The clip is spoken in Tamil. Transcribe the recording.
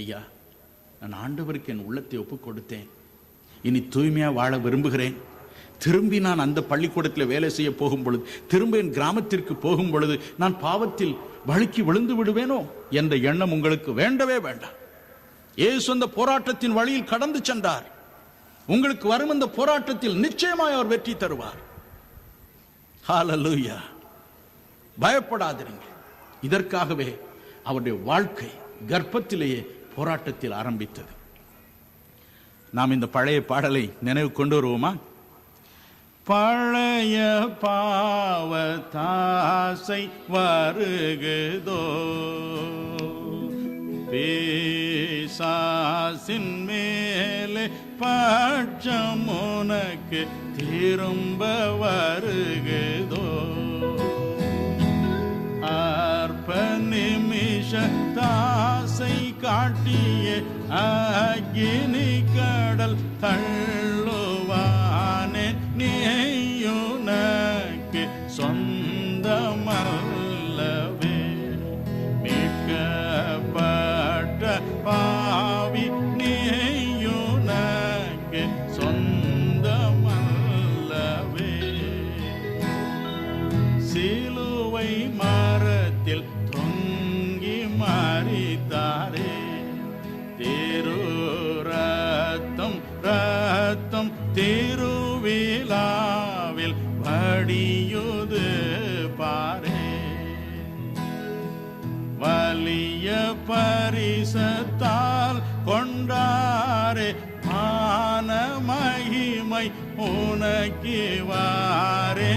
ஐயா நான் ஆண்டவருக்கு என் உள்ளத்தை ஒப்புக் கொடுத்தேன் இனி தூய்மையா வாழ விரும்புகிறேன். திரும்பி நான் அந்த பள்ளிக்கூடத்தில் வேலை செய்ய போகும் பொழுது திரும்ப என் கிராமத்திற்கு போகும் பொழுது நான் பாவத்தில் வழுக்கி விழுந்து விடுவேனோ என்ற எண்ணம் உங்களுக்கு வேண்டவே வேண்டாம். ஏசு அந்த போராட்டத்தின் வழியில் கடந்து சென்றார். உங்களுக்கு வரும் அந்த போராட்டத்தில் நிச்சயமாய் அவர் வெற்றி தருவார். ஹalleluya பயப்படாதிருங்க இதற்காகவே அவருடைய வாழ்க்கை கர்ப்பத்திலேயே போராட்டத்தில் ஆரம்பித்தது. நாம் இந்த பழைய பாடலை நினைவு கொண்டு வருவோமா? பழைய பாவ தாசை வருகுதோ? பேசாசின் மேலே பட்சம் உனக்கு திரும்ப வருகுதோ? அற்ப நிமிஷத்தா அக்னி கடல் தள்ளுவானே நீயுனக்கு சொந்தமல்லவே. மீட்கப்பட்ட பாவி நீயுனக்கு சொந்தமல்லவே. சிலுவை மா திருவிழாவில் வடியுது பாரே. வலிய பரிசத்தால் கொண்டாரே மான மகிமை உனக்கு வாரே.